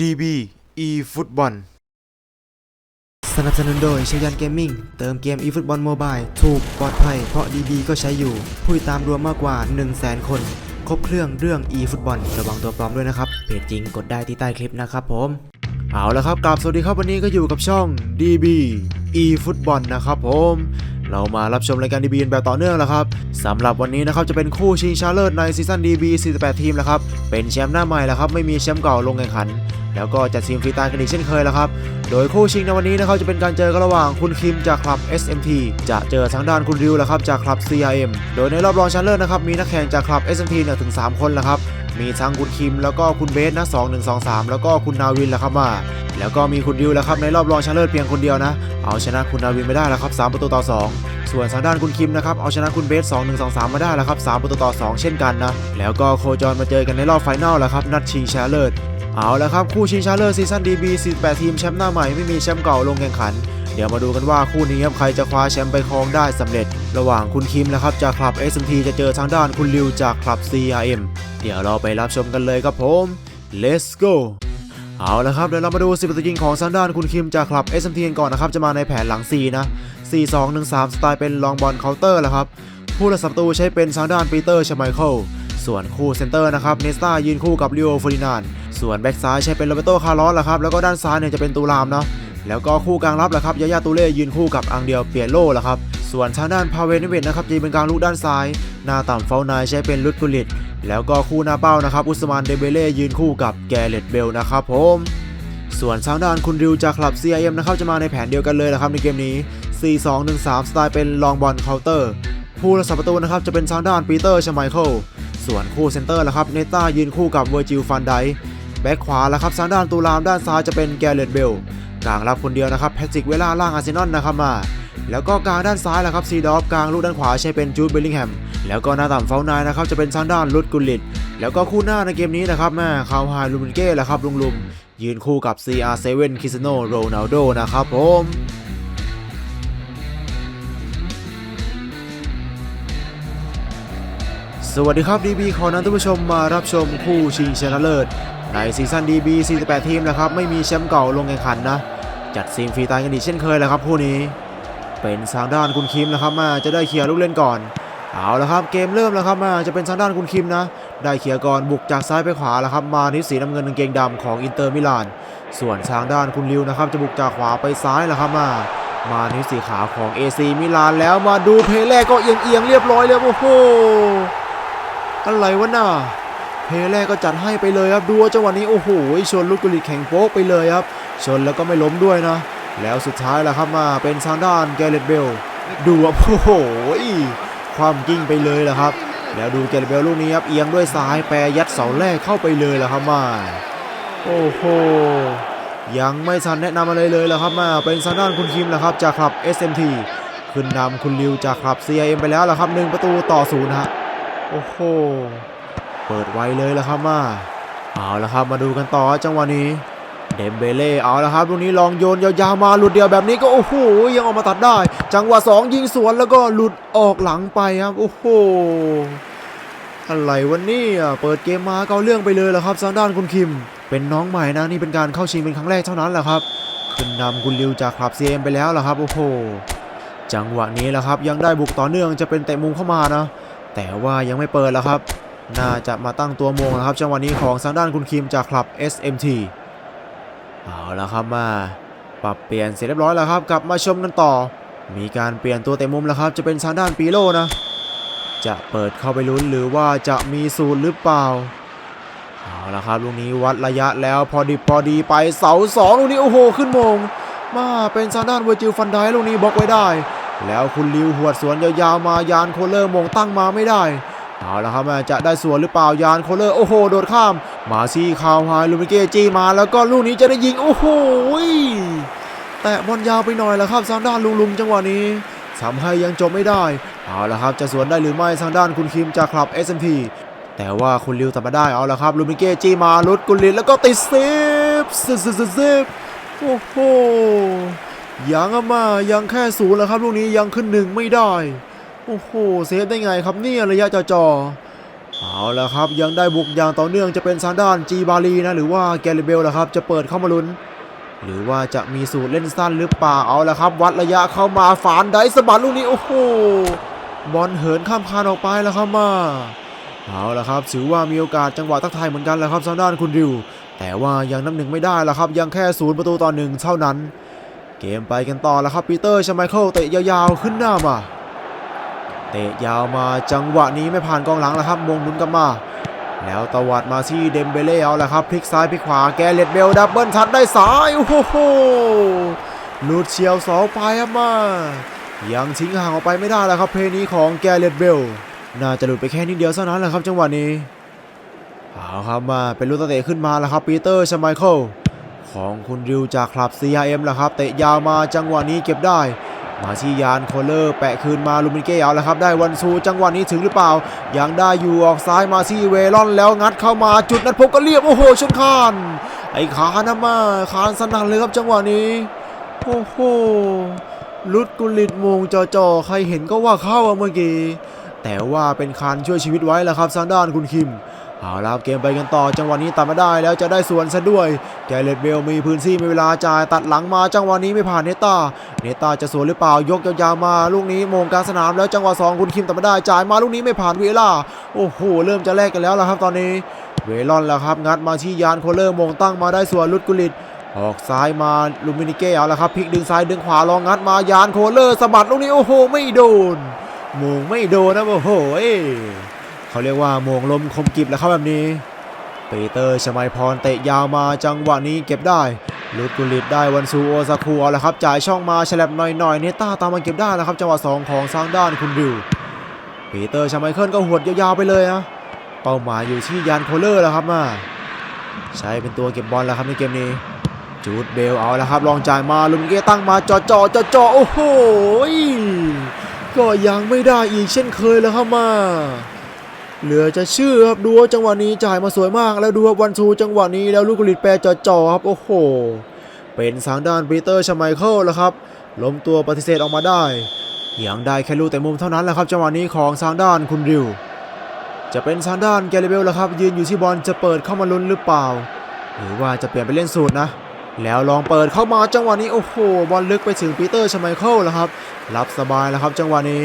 DB e ฟุตบอลสนับสนุนโดยชยันเกมมิ่งเติมเกม eFootball Mobile ถูกปลอดภัยเพราะ DB ก็ใช้อยู่ ผู้ติดตามรวมมากกว่า 1 0 0 0 0แสนคน ครบเครื่องเรื่อง eFootball ระวังตัวปลอมด้วยนะครับ เพจจริงกดได้ที่ใต้คลิปนะครับผม เอาละครับกลับสวัสดีครับวันนี้ก็อยู่กับช่อง DB e ฟุตบอลนะครับผม เรามารับชมรายการ DB กันแบบต่อเนื่องแล้วครับสำหรับวันนี้นะครับจะเป็นคู่ชิงชนะเลิศในซีซั่น DB 48 ทีมแล้วครับเป็นแชมป์หน้าใหม่แล้วครับไม่มีแชมป์เก่าลงแข่งขัน แล้วก็จัดทีมฟรีตายกันอีกเช่นเคยแล้วครับโดยคู่ชิงในวันนี้นะครับจะเป็นการเจอกันระหว่างคุณคิมจากคลับ SMT จะเจอทางด้านคุณริวแล้วครับจากคลับ CRM โดยในรอบรองชนะเลิศนะครับมีนักแข่งจากคลับ SMT เนี่ยถึง 3 คนแล้วครับมีทั้งคุณคิมแล้วก็คุณเบสนะ2 1 2 3 แล้วก็คุณนาวินแหละครับมาแล้วก็มีคุณดิวแล้วครับในรอบรองชนะเลิศเพียงคนเดียวนะ เอาชนะคุณนาวินไม่ได้แล้วครับ 3 ประตูต่อ 2 ส่วนทางด้านคุณคิมนะครับเอาชนะคุณเบส 2 1 2 3 มาได้แล้วครับ3ประตูต่อ 2 เช่นกันนะ แล้วก็โคจรมาเจอกันในรอบไฟนอลแล้วครับนัดชิงชนะเลิศเอาละครับ คู่ชิงชนะเลิศซีซั่น DB 48 ทีมแชมป์หน้าใหม่ไม่มีแชมป์เก่าลงแข่งขัน เดี๋ยวมาดูกันว่าคู่นี้ครับใครจะคว้าแชมป์ไปครองได้สำเร็จ ระหว่างคุณคิมนะครับจากคลับ SMT จะเจอทางด้านคุณริวจากคลับ CRM เดี๋ยวเราไปรับชมกันเลยครับผม let's go เอาละครับเดี๋ยวเรามาดู10ประตูยิงของทางด้านคุณคิมจากคลับ SMT กันก่อนนะครับจะมาในแผนหลัง4นะ 4 2 1 3 สไตล์เป็นลองบอลเคาน์เตอร์แหละครับ ผู้รักษาประตูใช้เป็นทางด้านปีเตอร์ชไมเคิลส่วนคู่เซนเตอร์นะครับเนสตายืนคู่กับลิโอฟอรินานส่วนแบ็กซ้ายใช้เป็นโรเบโตคาร์ลอสแหละครับแล้วก็ด้านซ้ายเนี่ยจะเป็นตูรามเนาะแล้วก็คู่กลางรับแหละครับยายาตูเล่ยืนคู่กับอังเดียวเปียโร่แหละครับส่วนทางด้านพาเวนิเวตนะครับจะเป็นกลางลูกด้านซ้ายหน้าต่ำเฟลนายใช้เป็นลุดกุลิตแล้วก็คู่หน้าเป้านะครับอุสมานเดเบเล่ยืนคู่กับแกเรตเบลนะครับผมส่วนทางด้านคุณริวจากคลับ CIM นะครับจะมาในแผนเดียวกันเลยนะครับในเกมนี้ 4-2-1-3 สไตล์เป็นลองบอลเคาน์เตอร์ ผู้รักษาประตูนะครับจะเป็นทางด้านปีเตอร์ชไมเคิล ส่วนคู่เซนเตอร์นะครับเนต้ายืนคู่กับเวอร์จิลฟันไดแบ็คขวาแล้วครับทางด้านตูรามด้านซ้ายจะเป็นแกเรตเบลกลางรับคนเดียวนะครับแพทริกเวล่าล่างอาร์เซนอลนะครับมา แล้วก็กลางด้านซ้ายแหละครับซีดอฟกลางลูกด้านขวาใช้เป็นจูดเบลลิงแฮมแล้วก็หน้าต่ำเฟลนายนะครับจะเป็นทางด้านลุดกุลิตแล้วก็คู่หน้าในเกมนี้นะครับแม่คาวไฮลูมินเก้แหละครับลุงลุมยืนคู่กับ CR7 คริสโนโรนัลโดนะครับผม สวัสดีครับ DB ขอนำท่านผู้ชมมารับชมคู่ชิงชนะเลิศ ในซีซั่น DB 48 ทีมนะครับ ไม่มีแชมป์เก่าลงแข่งขันนะ จัดซีมฟรีตายกันอีกเช่นเคยแหละครับคู่นี้ เป็นทางด้านคุณคิมนะครับมาจะได้เคลียร์ลูกเล่นก่อน เอาละครับเกมเริ่มแล้วครับมาจะเป็นทางด้านคุณคิมนะ ได้เคลียร์ก่อนบุกจากซ้ายไปขวาแล้วครับมาที่สีน้ำเงินกางเกงดำของอินเตอร์มิลาน ส่วนทางด้านคุณริวนะครับจะบุกจากขวาไปซ้ายแล้วครับมามาที่สีขาวของ AC มิลานแล้วมาดูเพลแรกก็เอียงเอียงเรียบร้อยเลยโอ้โห อะไรวะน่ะเพลย์แรกก็จัดให้ไปเลยครับดูว่าจังหวะนี้โอ้โหชนลูกกุลิแข่งโป๊กไปเลยครับ ชนแล้วก็ไม่ล้มด้วยนะ แล้วสุดท้ายแหละครับมาเป็นทางด้านแกเรตเบลดูว่าโอ้โหความกิ้งไปเลยแหละครับ แล้วดูแกเรตเบลลูกนี้ครับเอียงด้วยซ้ายแปรยัดเสาแรกเข้าไปเลยแหละครับมาโอ้โหยังไม่ทันแนะนำอะไรเลยแหละครับมาเป็นทางด้านคุณคิมแหละครับจากคลับ SMT ขึ้นนำคุณริวจากคลับ CIM ไปแล้วแหละครับหนึ่งประตูต่อศูนย์ฮะ โอ้โห เปิดไวเลยละครับมา เอาละครับมาดูกันต่อจังหวะนี้ เดมเบเล่ เอาละครับลูกนี้ลองโยนยาวๆมาหลุดเดียวแบบนี้ก็โอ้โหยังออกมาตัดได้ จังหวะ2ยิงสวนแล้วก็หลุดออกหลังไปครับโอ้โห อะไรวันนี้เปิดเกมมาก็เอาเรื่องไปเลยละครับทางด้านคุณคิม เป็นน้องใหม่นะนี่เป็นการเข้าชิงเป็นครั้งแรกเท่านั้นแหละครับขึ้นนำคุณริวจากคลับ CM ไปแล้วละครับโอ้โหจังหวะนี้แหละครับยังได้บุกต่อเนื่องจะเป็นเตะมุมเข้ามานะ แต่ว่ายังไม่เปิดแล้วครับ น่าจะมาตั้งตัวมงนะครับ จังหวะนี้ของทางด้านคุณคิมจากคลับ SMT เอาละครับมา ปรับเปลี่ยนเสร็จเรียบร้อยแล้วครับ กลับมาชมกันต่อ มีการเปลี่ยนตัวเตะมุมแล้วครับ จะเป็นทางด้านปีโลนะ จะเปิดเข้าไปลุ้นหรือว่าจะมีสูตรหรือเปล่า เอาละครับลูกนี้วัดระยะแล้วพอดีพอดีไปเสาสองลูกนี้โอ้โหขึ้นมง มาเป็นทางด้านเวอร์จิลฟันไดลูกนี้บล็อกไว้ได้ แล้วคุณลิวหวดสวนยาวๆมายานโคเลอร์มงตั้งมาไม่ได้เอาละครับแม่จะได้สวนหรือเปล่ายานโคเลอร์โอ้โหโดดข้าม มาซี่คาวไฮลูมิเกจี้มาแล้วก็ลูกนี้จะได้ยิงโอ้โหแตะบอลยาวไปหน่อยแล้วครับทางด้านลุงลุมจังหวะนี้ทำให้ยังจบไม่ได้เอาละครับจะสวนได้หรือไม่ทางด้านคุณคิมจากคลับ SMT แต่ว่าคุณลิวตัดมาได้เอาละครับลูมิเกจี้มาลุดกุลินแล้วก็ติดซฟซิซิซิซิฟโอ้โห ยังอะมายังแค่ศูนย์แล้วครับลูกนี้ยังขึ้นหนึ่งไม่ได้ โอ้โหเซฟได้ไงครับเนี่ยระยะจ่อเอาละครับยังได้บุกอย่างต่อเนื่องจะเป็นซานด้านจีบาลีนะหรือว่าแกริเบลละครับ จะเปิดเข้ามาลุ้น หรือว่าจะมีสูตรเล่นสั้นหรือเปล่าเอาละครับ วัดระยะเข้ามาฝานได้สะบัดลูกนี้โอ้โหบอลเหินข้ามคานออกไปแล้วครับมาเอาละครับถือว่ามีโอกาสจังหวะทักทายเหมือนกันแหละครับซานด้านคุณริว แต่ว่ายังน้ำหนึ่งไม่ได้แล้วครับ ยังแค่ศูนย์ประตูต่อหนึ่งเท่านั้น เกมไปกันต่อแล้วครับปีเตอร์ชไมเคิลเตะยาวๆขึ้นหน้ามาเตะยาวมาจังหวะนี้ไม่ผ่านกองหลังแล้วครับมงหนุนกลับมา แล้วตวัดมาที่เดมเบเล่เอาละครับพลิกซ้ายพลิกขวาแกเลตเบลดับเบิลทัดได้สายโอ้โหลุดเฉียวเสาไปมา ยังทิ้งห่างออกไปไม่ได้แล้วครับเพลนี้ของแกเลตเบลน่าจะหลุดไปแค่นิดเดียวเท่านั้นแหละครับจังหวะนี้เอาครับมาเป็นลูกเตะขึ้นมาแล้วครับปีเตอร์ชไมเคิล ของคุณริวจากคลับ CRM แล้วครับเตะยาวมาจังหวะนี้เก็บได้ มาที่ยานโคเลอร์แปะคืนมาลูมินเก้เอาแล้วครับ ได้วันซูจังหวะนี้ถึงหรือเปล่า ยังได้อยู่ออกซ้ายมาที่เวลอนแล้วงัดเข้ามาจุดนัดพบก็เรียบโอ้โหชนคานไอ้ขานะมาคานสนั่นเลยครับจังหวะนี้โอ้โหลุดกุลิตมงจ่อใครเห็นก็ว่าเข้าเมื่อกี้แต่ว่าเป็นคานช่วยชีวิตไว้แหละครับซางด้านคุณคิม เอาละครับเกมไปกันต่อจังหวะนี้ตัดมาได้แล้วจะได้สวนซะด้วย แกเรตเบลมีพื้นที่มีเวลาจ่ายตัดหลังมาจังหวะนี้ไม่ผ่านเนต้า เนต้าจะสวนหรือเปล่ายกยาวๆมาลูกนี้มงกลางสนามแล้วจังหวะสองคุณคิมตัดมาได้จ่ายมาลูกนี้ไม่ผ่านเวล่าโอ้โหเริ่มจะแลกกันแล้วล่ะครับตอนนี้ เวลอนแล้วครับงัดมาที่ยานโคเลอร์มงตั้งมาได้ส่วนลุดกุลิตออกซ้ายมาลูมินิเก้เอาละครับพลิกดึงซ้ายดึงขวาลองงัดมายานโคเลอร์สะบัดลูกนี้โอ้โห ไม่โดนมงไม่โดนนะโอ้โห เขาเรียกว่าโมงลมคมกิบแล้วครับแบบนี้ปีเตอร์ชมัยพรเตะยาวมาจังหวะนี้เก็บได้ลุกุลิตได้วันซูโอซาคูเอาละครับจ่ายช่องมาฉลับหน่อยๆเนต้าตามมาเก็บได้แล้วครับจังหวะสองของซางด้านคุณดิวปีเตอร์ชาไมเคิลก็หวดยาวๆไปเลยนะเป้าหมายอยู่ที่ยานโคเลอร์แล้วครับมาใช้เป็นตัวเก็บบอลแล้วครับในเกมนี้จูดเบลเอาละครับ ลองจ่ายมาลุมเกตั้งมาจ่อจ่อจ่อจ่อโอ้โหก็ยังไม่ได้อีกเช่นเคยแล้วครับมา เหลือจะเชื่อครับดูว่าจังหวะนี้จ่ายมาสวยมากแล้วดูว่าวันซูจังหวะนี้แล้วลูกกลิตแปรจ่อๆครับโอ้โห เป็นทางด้านปีเตอร์ชไมเคิลแล้วครับล้มตัวปฏิเสธออกมาได้ยังได้แค่ลูกแต่มุมเท่านั้นแหละครับจังหวะนี้ของทางด้านคุณริว จะเป็นทางด้านแกเรเบลแล้วครับ ยืนอยู่ที่บอลจะเปิดเข้ามาลุ้นหรือเปล่า หรือว่าจะเปลี่ยนไปเล่นสูตรนะ แล้วลองเปิดเข้ามาจังหวะนี้โอ้โหบอลลึกไปถึงปีเตอร์ชไมเคิลแล้วครับรับสบายแล้วครับจังหวะนี้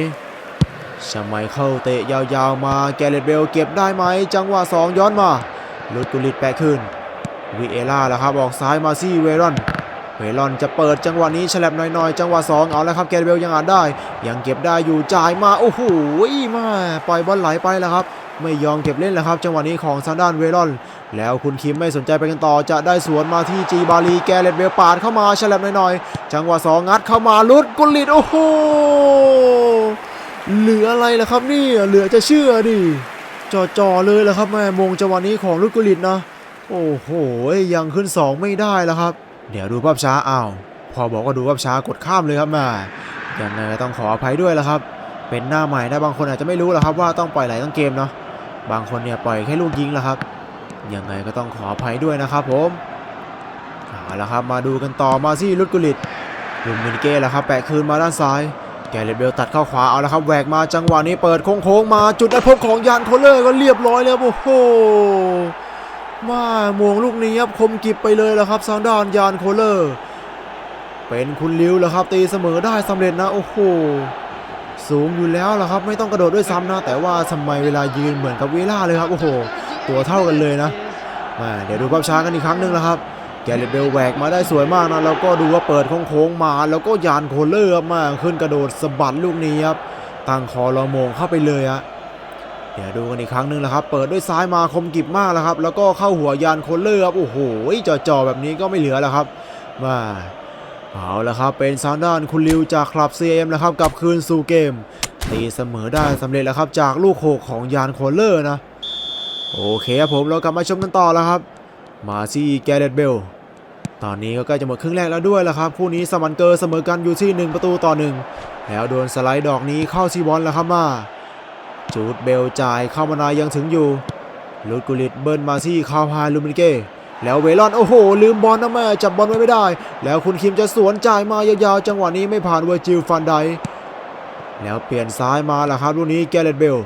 ชาไมเคิลเตะยาวๆมาแกเรตเบลเก็บได้ไหม จังหวะ 2 ย้อนมาลุดกุลิตแปะขึ้นวิเอล่าแล้วครับออกซ้ายมาซี่เวรอนเวรอนจะเปิดจังหวะนี้ฉลับหน่อยๆ จังหวะ 2 เอาแล้วครับแกเรตเบลยังอ่านได้ ยังเก็บได้อยู่จ่ายมาโอ้โหมาปล่อยบอลไหลไปแล้วครับ ไม่ยอมเก็บเล่นแล้วครับ จังหวะนี้ของซานด้านเวรอน แล้วคุณคิมไม่สนใจไปกันต่อจะได้สวนมาที่จีบาลีแกเรตเบลปาดเข้ามาฉลับหน่อยๆ จังหวะ 2 งัดเข้ามาลุดกุลิตโอ้โห เหลืออะไรล่ะครับนี่เหลือจะเชื่อดิจ่อๆเลยล่ะครับแม่มงจังหวะนี้ของลูกกุลิตนะ โอ้โหยังขึ้น 2 ไม่ได้แล้วครับ เดี๋ยวดูภาพช้าอ้าวพอบอกว่าดูภาพช้ากดข้ามเลยครับแม่ยังไงก็ต้องขออภัยด้วยละครับ เป็นหน้าใหม่นะบางคนอาจจะไม่รู้หรอกครับว่าต้องปล่อยไหลทั้งเกมเนาะบางคนเนี่ยปล่อยแค่ลูกยิงล้วครับยังไงก็ต้องขออภัยด้วยนะครับผมเอาละครับมาดูกันต่อมาที่ลุดกุลิตลุมมินเก้ล้วครับ แปะคืนมาด้านซ้าย แกเรเบลตัดเข้าขวาเอาและครับแหวกมาจังหวะนี้เปิดโค้งๆมาจุดนัดพบของยานโคลเลอร์ก็เรียบร้อยแล้วโอ้โหมามวงลูกนี้ครับคมกิบไปเลยแล้วครับทางด้านยานโคลเลอร์ เป็นคุณลิวแล้วครับ ตีเสมอได้สำเร็จนะโอ้โหสูงอยู่แล้วล่ะครับ ไม่ต้องกระโดดด้วยซ้ำนะ แต่ว่าทำไมเวลายืนเหมือนกับเวล่าเลยครับโอ้โห ตัวเท่ากันเลยนะมาเดี๋ยวดูภาพช้ากันอีกครั้งหนึ่งแล้วครับ แกเรตเบลแหวกมาได้สวยมากนะแล้วก็ดูว่าเปิดโค้งๆมา แล้วก็ยานโคเลอร์มาขึ้นกระโดดสะบัดลูกนี้ครับตั้งคอรอมงเข้าไปเลยอะเดี๋ยวดูกันอีกครั้งหนึ่งนะครับ เปิดด้วยซ้ายมาคมกิบมากแล้วครับ แล้วก็เข้าหัวยานโคเลอร์ครับโอ้โหจ่อๆแบบนี้ก็ไม่เหลือแล้วครับมาเอาละครับ เป็นซานด้านคุณลิวจากคลับ CM แล้วครับกลับคืนสู่เกม ตีเสมอได้สำเร็จแล้วครับจากลูกโขกของยานโคเลอร์นะ โอเคครับผมเรากลับมาชมกันต่อแล้วครับ มาซี่แกเรตเบล ตอนนี้ก็ใกล้จะหมดครึ่งแรกแล้วด้วยแล้วครับ คู่นี้สมันเกอร์เสมอกันอยู่ที่ 1 ประตูต่อ 1 แล้วโดนสไลด์ดอกนี้เข้าซีบอลแล้วครับมาจูดเบลจ่ายเข้ามานายังถึงอยู่ลูดกุลิตเบิร์นมาซี่คาวพาลูมินเก้แล้วเวลอนโอ้โห ลืมบอลนะแม่จับบอลไว้ไม่ได้ แล้วคุณคิมจะสวนจ่ายมายาวๆจังหวะนี้ไม่ผ่านเวอร์จิลฟันไดแล้วเปลี่ยนซ้ายมาแล้วครับลูกนี้แกเรตเบล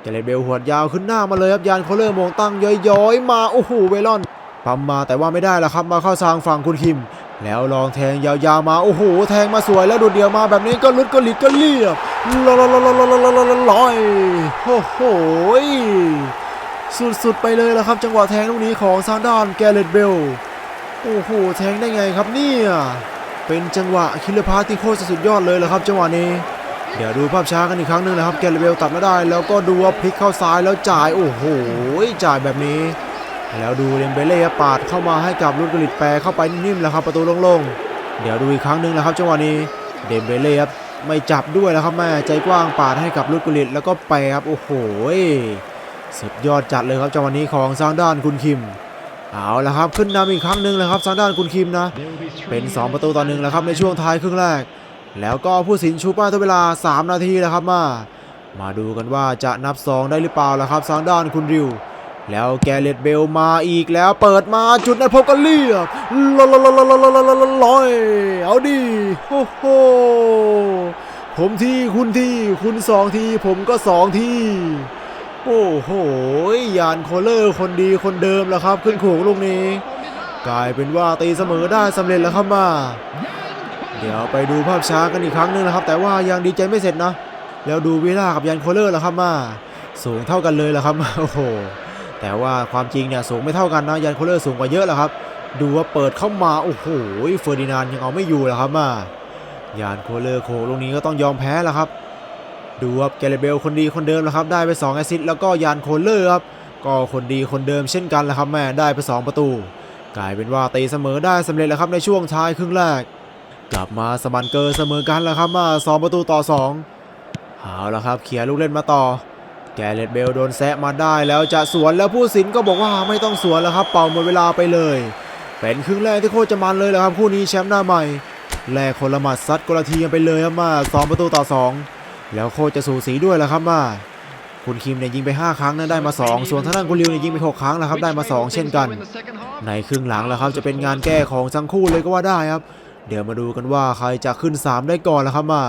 เเลตเบลหัวดยาวขึ้นหน้ามาเลยครับยานโคเลอร์โมงตั้งย้อยๆ มาโอ้โหเวลอน ปั๊มมาแต่ว่าไม่ได้ล้วครับมาเข้าทางฝั่งคุณคิม แล้วลองแทงยาวๆมาโอ้โหแทงมาสวยแล้วดูดเดียวมาแบบนี้ก็ลุดก็หลิดก็เรียบลอยลอยลอยลอยลอยโอ้โหสุดๆไปเลยล้วครับจังหวะแทงลูกนี้ของซานดานแกเลตเบลโอ้โหแทงได้ไงครับเนี่ยเป็นจังหวะคิลเลอร์พาร์ที่โคตรสุดยอดเลยละครับ จังหวะนี้เดี๋ยวดูภาพช้ากันอีกครั้งหนึ่งนะครับแกเลตเบลตัดไม่ได้ แล้วก็ดูว่าพลิกเข้าซ้ายแล้วจ่ายโอ้โหจ่ายแบบนี้ แล้วดูเลมเบเล่ปาดเข้ามาให้กับลูกกริตแปรเข้าไปนิ่มๆแล้วครับประตูโล่งๆ เดี๋ยวดูอีกครั้งหนึ่งนะครับจังหวะนี้เดมเบเล่ครับไม่จับด้วยแล้วครับแม่ใจกว้างปาดให้กับลูกกริตแล้วก็แปรครับโอ้โหสุดยอดจัดเลยครับจังหวะนี้ของซางด้านคุณคิมเอาละครับขึ้นนำอีกครั้งหนึ่งเลยครับซางด้านคุณคิมนะ เป็น 2 ประตูต่อหนึ่งแล้วครับในช่วงท้ายครึ่งแรก แล้วก็ผู้สินชูป้ายตัวเวลา 3 นาทีแล้วครับมา มาดูกันว่าจะนับ 2 ได้หรือเปล่าล่ะครับทางด้านคุณริว แล้วแกเลตเบลมาอีกแล้วเปิดมาจุดนั้นพบกันเรียบลอยลอยลอยลอยลอยเอาดิโอ้โหผมที่คุณที่คุณสองทีผมก็สองทีโอ้โหยานโคเลอร์คนดีคนเดิมแล้วครับ ขึ้นโขงลูกนี้ กลายเป็นว่าตีเสมอได้สำเร็จแล้วครับมา เดี๋ยวไปดูภาพช้ากันอีกครั้งนึงนะครับ แต่ว่ายังดีใจไม่เสร็จนะ แล้วดูวิล่ากับยันโคเลอร์แล้วครับมา สูงเท่ากันเลยแล้วครับโอ้โห แต่ว่าความจริงเนี่ยสูงไม่เท่ากันนะยันโคเลอร์สูงกว่าเยอะแล้วครับ ดูว่าเปิดเข้ามาโอ้โหเฟอร์ดินานด์ยังเอาไม่อยู่แล้วครับมายานโคเลอร์โคลูกนี้ก็ต้องยอมแพ้แล้วครับ ดูครับแกเรเบลคนดีคนเดิมแล้วครับได้ไป2แอซิสแล้วก็ยานโคเลอร์ครับก็คนดีคนเดิมเช่นกันแหละครับแม่ได้ไป 2 ประตู กลายเป็นว่าตีเสมอได้สำเร็จแล้วครับในช่วงท้ายครึ่งแรก กลับมาสมันเกอร์เสมอกันแล้วครับมาสองประตูต่อ 2 เอาละครับเขียร์ลูกเล่นมาต่อ แกเรตเบลโดนแซะมาได้แล้วจะสวนแล้วผู้สินก็บอกว่าไม่ต้องสวนแล้วครับเป่าหมดเวลาไปเลย เป็นครึ่งแรกที่โคตรจะมันเลยแหละครับคู่นี้แชมป์หน้าใหม่แลกคนละหมัดซัดกละทีกันไปเลยครับมาสองประตูต่อสองแล้วโคตรจะสูสีด้วยแหละครับมาคุณคิมเนี่ยยิงไป 5 ครั้งนะได้มา 2 ส่วนท่างด้านคุณริวเนี่ยยิงไป 6 ครั้งแล้วครับได้มา 2 เช่นกัน ในครึ่งหลังแล้วครับจะเป็นงานแก้ของทั้งคู่เลยก็ว่าได้ครับ เดี๋ยวมาดูกันว่าใครจะขึ้น 3 ได้ก่อนแล้วครับมา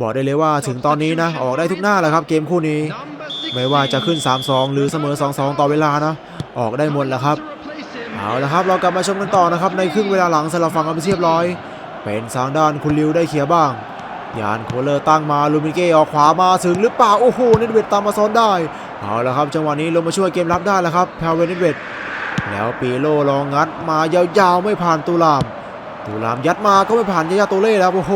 บอกได้เลยว่าถึงตอนนี้นะออกได้ทุกหน้าแล้วครับเกมคู่นี้ ไม่ว่าจะขึ้น 3-2 หรือเสมอ 2-2 ต่อเวลานะ ออกได้หมดแล้วครับ เอาละครับ เรากลับมาชมกันต่อนะครับ ในครึ่งเวลาหลังสลับฝั่งกันไปเรียบร้อย เป็นทางด้านคุณริวได้เขียบ้าง ยานโคเลอร์ตั้งมาลูมิเก้ออกขวามาถึงหรือเปล่า โอ้โห เนตเวตตามมาซ้อนได้ เอาละครับ จังหวะนี้ลงมาช่วยเกมรับได้แล้วครับแพลเวนเนตเวตแล้วปีโลลองงัดมายาวๆไม่ผ่านตูราม ตูรามยัดมาก็ไม่ผ่านยายาโตเล่แล้วโอ้โห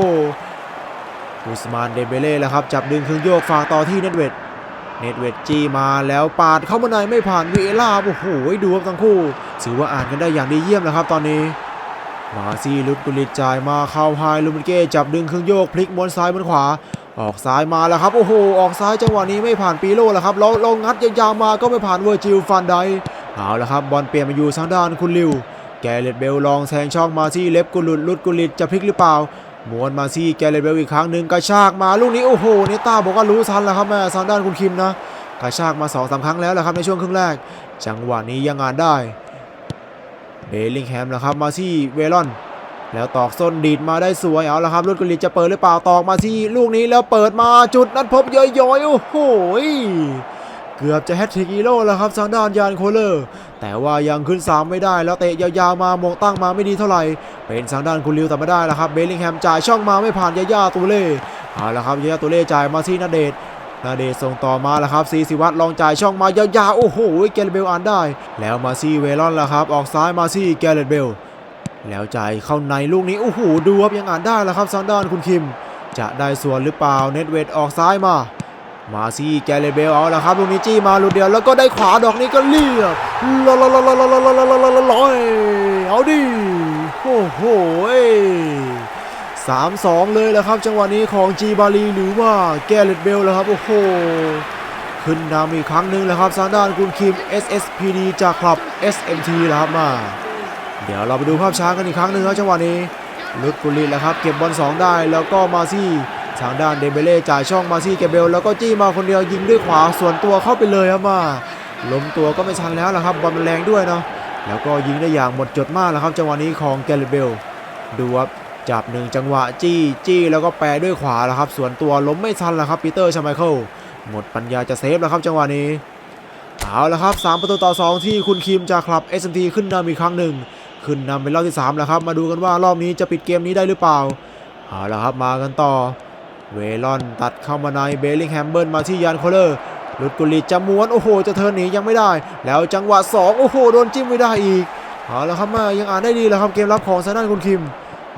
อุสมานเดเบเล่แล้วครับ จับดึงเครื่องโยกฝากต่อที่เนตเวต เนตเวตจี้มาแล้วปาดเข้ามาในไม่ผ่านวีเอล่าโอ้โหดูครับทั้งคู่ถือว่าอ่านกันได้อย่างดีเยี่ยมแล้วครับตอนนี้ มาซี่ลุดกุลิจ่ายมาเข้าไฮลูมิเก้จับดึงเครื่องโยกพลิกม้วนซ้ายม้วนขวา ออกซ้ายมาแล้วครับโอ้โหออกซ้ายจังหวะนี้ไม่ผ่านปีโลแล้วครับแล้วลงงัดยาวๆมาก็ไม่ผ่านเวอร์จิลฟันไดเอาละครับบอลเปลี่ยนมาอยู่ทางด้านคุณลิวแกเรตเบลลองแซงช่องมาซี่เล็บกุลุดลุดกุลิตจะพลิกหรือเปล่า มวนมาซี่แกเรเบลอีกครั้งหนึ่งกระชากมาลูกนี้โอ้โหเนต้าบอกว่ารู้ทันแล้วครับแม่ทางด้านคุณคิมนะกระชากมาสองสามครั้งแล้วแหละครับในช่วงครึ่งแรก จังหวะนี้ยังงานได้เบลลิงแฮมนะครับมาซี่เวลอน แล้วตอกส้นดีดมาได้สวยเอาละครับรุดกุลิตจะเปิดหรือเปล่าตอกมาที่ลูกนี้แล้วเปิดมาจุดนัดพบย้อยๆโอ้โห เกือบจะแฮตทริกอีโร่แล้วครับทางด้านยานโคเลอร์ แต่ว่ายังขึ้น 3 ไม่ได้แล้วเตะยาวๆมามองตั้งมาไม่ดีเท่าไหร่ เป็นทางด้านคุณลิวแต่ไม่ได้แล้วครับเบลลิงแฮมจ่ายช่องมาไม่ผ่านยาย่าตูเล่เอาละครับยาย่าตูเล่จ่ายมาที่นาเดชนาเดชส่งต่อมาแล้วครับซีสิวัตรลองจ่ายช่องมายาวๆโอ้โหแกเรตเบลอ่านได้ แล้วมาซี่เวลอนแล้วครับออกซ้ายมาซี่แกเรตเบล แล้วจ่ายเข้าในลูกนี้โอ้โหดูครับยังอ่านได้แล้วครับซางด้านคุณคิม จะได้ส่วนหรือเปล่าเน็ตเวทออกซ้ายมา มาซี่แกเลเบลเอาละครับลูกนี้จี้มาลูกเดียวแล้วก็ได้ขวาดอกนี้ก็เรียบลอยลอยลอยลอลอลอลอยเอาดิโอ้โหสามสองเลยแล้วครับ จังหวะนี้ของจีบาลีหรือว่าแกเลตเบลแล้วครับโอ้โหขึ้นนำอีกครั้งหนึ่งแล้วครับซานดานกุนคิม SSPD จากคลับ SMT แล้วครับมา เดี๋ยวเราไปดูภาพช้ากันอีกครั้งหนึ่งครับจังหวะนี้ ลึกกุลีแล้วครับ เก็บบอล2ได้แล้วก็มาซี่ ทางด้านเดมเบเล่จ่ายช่องมาซี่เกเบลแล้วก็จี้มาคนเดียวยิงด้วยขวาส่วนตัวเข้าไปเลยครับมาล้มตัวก็ไม่ทันแล้วละครับบอลมันแรงด้วยเนาะแล้วก็ยิงได้อย่างหมดจดมากแล้วครับจังหวะนี้ของแกลเบลดูครับจับหนึ่งจังหวะจี้จี้แล้วก็แปรด้วยขวาแล้วครับ ส่วนตัวล้มไม่ทันแล้วครับปีเตอร์ชาไมเคิลหมดปัญญาจะเซฟแล้วครับจังหวะนี้เอาละครับ 3 ประตูต่อ 2 ที่คุณคิมจากคลับ SMT ขึ้นนำอีกครั้งหนึ่ง ขึ้นนำเป็นรอบที่ 3 แล้วครับ มาดูกันว่ารอบนี้จะปิดเกมนี้ได้หรือเปล่าเอาละครับมากันต่อ เวลอนตัดเข้ามาในเบลลิงแฮมเบิลมาที่ยานโคเลอร์ลุดกุลิจะม้วนโอ้โห จะเทินหนียังไม่ได้ แล้วจังหวะ 2 โอ้โห โดนจิ้มไม่ได้อีกเอาละครับมายังอ่านได้ดีแล้วครับเกมรับของซานันคุณคิม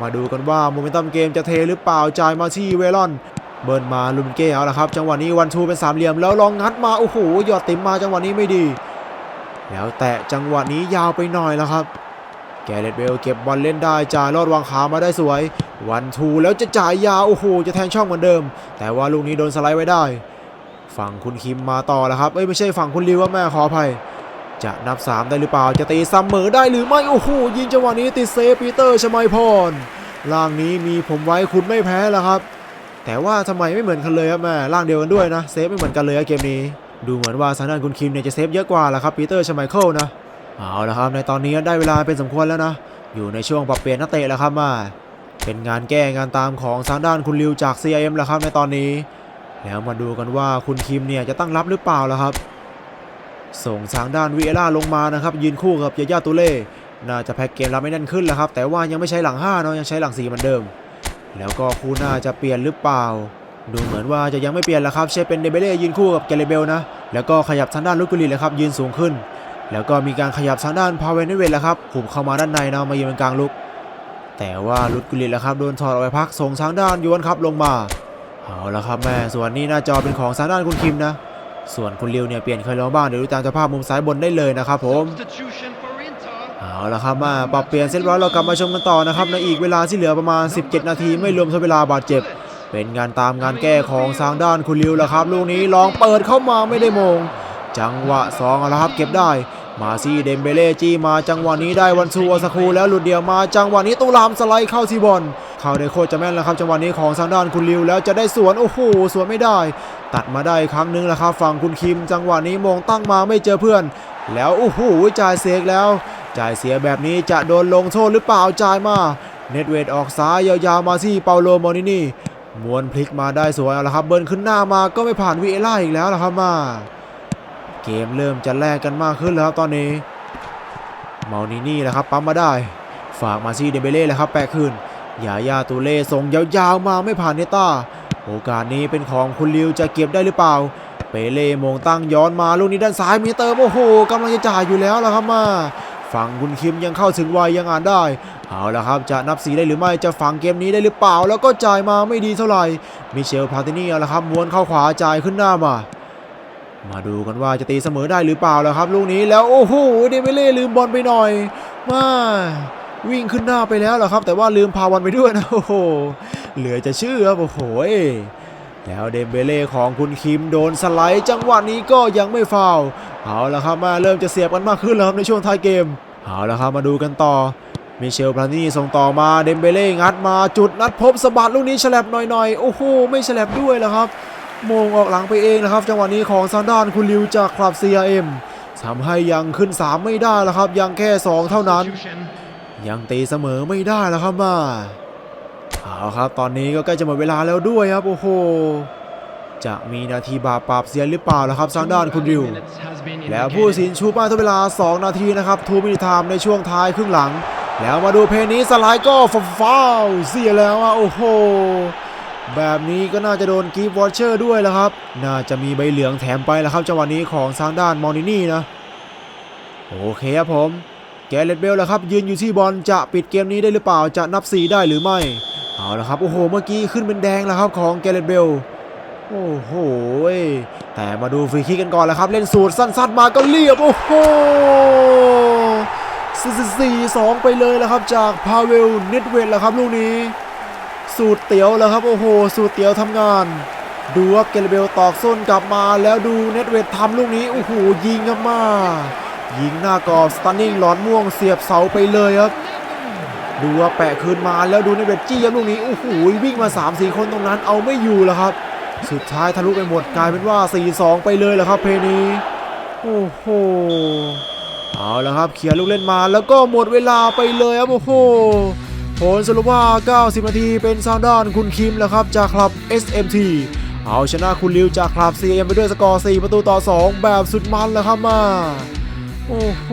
มาดูกันว่าโมเมนตัมเกมจะเทหรือเปล่าจ่ายมาที่เวลอน เบิร์นมาลุมเก้เอาละครับ จังหวะนี้วันทูเป็นสามเหลี่ยมแล้วลองงัดมาโอ้โหหยอดติมมาจังหวะนี้ไม่ดี แล้วแตะจังหวะนี้ยาวไปหน่อยแล้วครับ แกเรตเบลเก็บบอลเล่นได้จ่ายลอดวางขามาได้สวย วันทูแล้วจะจ่ายยาวโอ้โหจะแทงช่องเหมือนเดิม แต่ว่าลูกนี้โดนสไลด์ไว้ได้ ฝั่งคุณคิมมาต่อแล้วครับเอ้ยไม่ใช่ฝั่งคุณลิวว่าแม่ขออภัย จะนับ 3 ได้หรือเปล่าจะตีเสมอได้หรือไม่โอ้โหยิงจังหวะนี้ติดเซฟปีเตอร์ชมัยพรล่างนี้มีผมไว้คุณไม่แพ้แล้วครับ แต่ว่าทำไมไม่เหมือนกันเลยครับแม่ล่างเดียวกันด้วยนะเซฟไม่เหมือนกันเลยอะเกมนี้ ดูเหมือนว่าทางด้านคุณคิมเนี่ยจะเซฟเยอะกว่าล้วครับปีเตอร์ชมัยเคิลนะ เอาละครับในตอนนี้ได้เวลาเป็นสมควรแล้วนะ อยู่ในช่วงปรับเปลี่ยนนักเตะแล้วครับมาเป็นงานแก้งานตามของทางด้านคุณริวจาก CIM แล้วครับในตอนนี้ แล้วมาดูกันว่าคุณคิมเนี่ยจะตั้งรับหรือเปล่าล้วครับ ส่งทางด้านวีเอล่าลงมานะครับ ยืนคู่กับยาย่าตูเล่น่าจะแพ็กเกมรับไม่แน่นขึ้นแล้วครับ แต่ว่ายังไม่ใช้หลัง5เนาะยังใช้หลัง4เหมือนเดิม แล้วก็คู่หน้าจะเปลี่ยนหรือเปล่า ดูเหมือนว่าจะยังไม่เปลี่ยนแล้วครับเชฟเป็นเดเบเล่ยืนคู่กับแกเรเบลนะแล้วก็ขยับทางด้านลูกกุลีเลยครับยืนสูงขึ้น แล้วก็มีการขยับทางด้านพาเวนเวลแล้วครับหุบเข้ามาด้านในเนาะมายืนเป็นกลางลุก แต่ว่าลุดกุลิแล้วครับโดนถอดออกไปพักส่งทางด้านยวนครับลงมาเอาละครับแม่ส่วนนี้หน้าจอเป็นของทางด้านคุณคิมนะ ส่วนคุณริวเนี่ยเปลี่ยนเคยลองบ้างเดี๋ยวดูตามสภาพมุมซ้ายบนได้เลยนะครับผม Substitution for Inter. เอาละครับมาปรับเปลี่ยนเซตร้อยเรากลับมาชมกันต่อนะครับในอีกเวลาที่เหลือประมาณ 17 นาทีไม่รวมทดเวลาบาดเจ็บ เป็นงานตามงานแก้ของทางด้านคุณริวแล้วครับ ลูกนี้ลองเปิดเข้ามาไม่ได้มง จังหวะ2เอาละครับเก็บได้ มาซี่เดมเบเล่จี้มาจังหวะนี้ได้วันซูอสคูแล้วหลุดเดียวมาจังหวะนี้ตุลามสไลด์เข้าที่บอลเข้าได้โคตรจะแม่นแล้วครับจังหวะนี้ของทางด้านคุณริวแล้วจะได้สวนโอ้โหสวนไม่ได้ ตัดมาได้ครั้งหนึงแล้วครับฝั่งคุณคิม จังหวะนี้มงตั้งมาไม่เจอเพื่อน แล้วโอ้โหจ่ายเสกแล้ว จ่ายเสียแบบนี้จะโดนลงโทษหรือเปล่าจ่ายมาเน็ตเวทออกซ้ายยาวๆมาที่เปาโลมอนินี่มวนพลิกมาได้สวยเอาละครับเบิร์นขึ้นหน้ามาก็ไม่ผ่านวีเอล่าอีกแล้วละครับมา เกมเริ่มจะแลกกันมากขึ้นแล้วตอนนี้ เมานินี่แหละครับปั๊มมาได้ ฝากมาซี่เดเบเล่เลยครับแปะขึ้นยาญาตูเล่ส่งยาวๆมาไม่ผ่านเนต้า โอกาสนี้เป็นของคุณลิวจะเก็บได้หรือเปล่า เปเล่มงตั้งย้อนมาลูกนี้ด้านซ้ายมีเติมโอ้โหกำลังจะจ่ายอยู่แล้วละครับมาฝั่งคุณคิมยังเข้าถึงไวยังอ่านได้ เอาละครับจะนับสีได้หรือไม่จะฝังเกมนี้ได้หรือเปล่า แล้วก็จ่ายมาไม่ดีเท่าไหร่มิเชลพาตินี่เอาละครับม้วนเข้าขวาจ่ายขึ้นหน้ามา มาดูกันว่าจะตีเสมอได้หรือเปล่าแล้วครับ ลูกนี้แล้วโอ้โหเดเมเล่ลืมบอลไปหน่อย มาวิ่งขึ้นหน้าไปแล้วเหรอครับ แต่ว่าลืมพาบอลไปด้วยนะโอ้โหเหลือจะเชื่อครับโอ้โหแล้วเดมเบเล่ของคุณคิมโดนสไลด์จังหวะนี้ก็ยังไม่ฟาวเอาละครับมาเริ่มจะเสียบกันมากขึ้นแล้วครับในช่วงท้ายเกมเอาละครับมาดูกันต่อมิเชลพลานี่ส่งต่อมาเดมเบเล่งัดมาจุดนัดพบสะบัดลูกนี้ฉลับหน่อยๆโอ้โหไม่ฉลับด้วยแล้วครับ โมงออกหลังไปเองนะครับ จังหวะนี้ของซานดานคุณลิวจากคลับ CRM ทำให้ยังขึ้น 3 ไม่ได้แล้วครับ ยังแค่ 2 เท่านั้น ยังตีเสมอไม่ได้แล้วครับมาเอาครับ ตอนนี้ก็ใกล้จะหมดเวลาแล้วด้วยครับ โอ้โห จะมีนาทีบาปปราบเสียหรือเปล่าล่ะครับซานดานคุณริว แล้วผู้สินชูป้ายทดเวลา 2 นาทีนะครับทูมินิทามในช่วงท้ายครึ่งหลัง แล้วมาดูเพลงนี้สไลด์ก็ฟาวเสียแล้วอะโอ้โห แบบนี้ก็น่าจะโดนกีฟวอชเชอร์ด้วยแล้วครับ น่าจะมีใบเหลืองแถมไปแล้วครับจังหวะนี้ของทางด้านมอนินี่นะ โอเคครับผม แกเรตเบลแล้วครับ ยืนอยู่ที่บอลจะปิดเกมนี้ได้หรือเปล่าจะนับ 4 ได้หรือไม่ เอาละครับ โอ้โห เมื่อกี้ขึ้นเป็นแดงแล้วครับของแกเรตเบล โอ้โห แต่มาดูฟรีคิกกันก่อนแล้วครับ เล่นสูตรสั้นๆมาก็เรียบ โอ้โหสี่สองไปเลยแล้วครับ จากพาเวลเนตเวทแล้วครับลูกนี้ สูตรเตียวแล้วครับโอ้โห สูตรเตียวทำงาน ดูครับเกลเบลตอกส้นกลับมาแล้วดูเน็ตเวททำลูกนี้โอ้โหยิงครับมายิงหน้ากรอบสตันนิ่งหลอนม่วงเสียบเสาไปเลยครับ ดูว่าแปะคืนมาแล้วดูเนตเวทจี้ครับลูกนี้โอ้โหวิ่งมา3-4คนตรงนั้นเอาไม่อยู่แล้วครับ สุดท้ายทะลุไปหมดกลายเป็นว่า 4-2 ไปเลยแหละครับเพลงนี้โอ้โหเอาละครับเคลียร์ลูกเล่นมาแล้วก็หมดเวลาไปเลยครับโอ้โห ผลสรุปว่า 90 นาทีเป็นซาวด้านคุณคิมแล้วครับจากคลับ SMT เอาชนะคุณลิวจากคลับ CM ไปด้วยสกอร์ 4 ประตูต่อ 2 แบบสุดมันเลยครับมา โอ้โห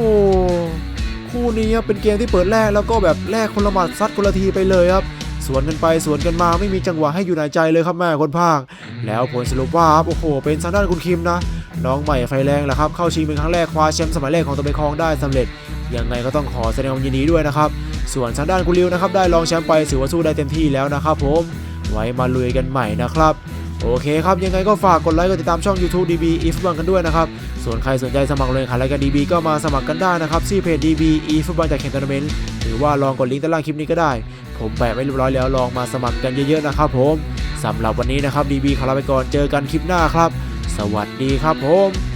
คู่นี้เป็นเกมที่เปิดแรกแล้วก็แบบแรกคนละหมัดซัดคนละทีไปเลยครับ สวนกันไปสวนกันมาไม่มีจังหวะให้อยู่ในใจเลยครับแม่คนภาค แล้วผลสรุปว่าโอ้โห เป็นทางด้านคุณคิมนะน้องใหม่ไฟแรงแหละครับเข้าชิงเป็นครั้งแรกคว้าแชมป์สมัยแรกของตัวเองครองได้สำเร็จ ยังไงก็ต้องขอแสดงความยินดีด้วยนะครับ ส่วนทางด้านคุณริวนะครับ ได้รองแชมป์ไปถือว่าสู้ได้เต็มที่แล้วนะครับผมไว้มาลุยกันใหม่นะครับโอเคครับ ยังไงก็ฝากกดไลค์กดติดตามช่อง YouTube DB e f ฟุตบอลกันด้วยนะครับ ส่วนใครสนใจสมัครลงแข่งขันรายการ DB ก็มาสมัครกันได้นะครับที่เพจ DB e ฟุตบอลจากแข่งทัวร์นาเมนต์หรือว่าลองกดลิงก์ใต้ล่างคลิปนี้ก็ได้ ผมแปะไว้เรียบร้อยแล้วลองมาสมัครกันเยอะๆนะครับผมสำหรับวันนี้นะครับ DB ขอลาไปก่อนเจอกันคลิปหน้าครับ สวัสดีครับผม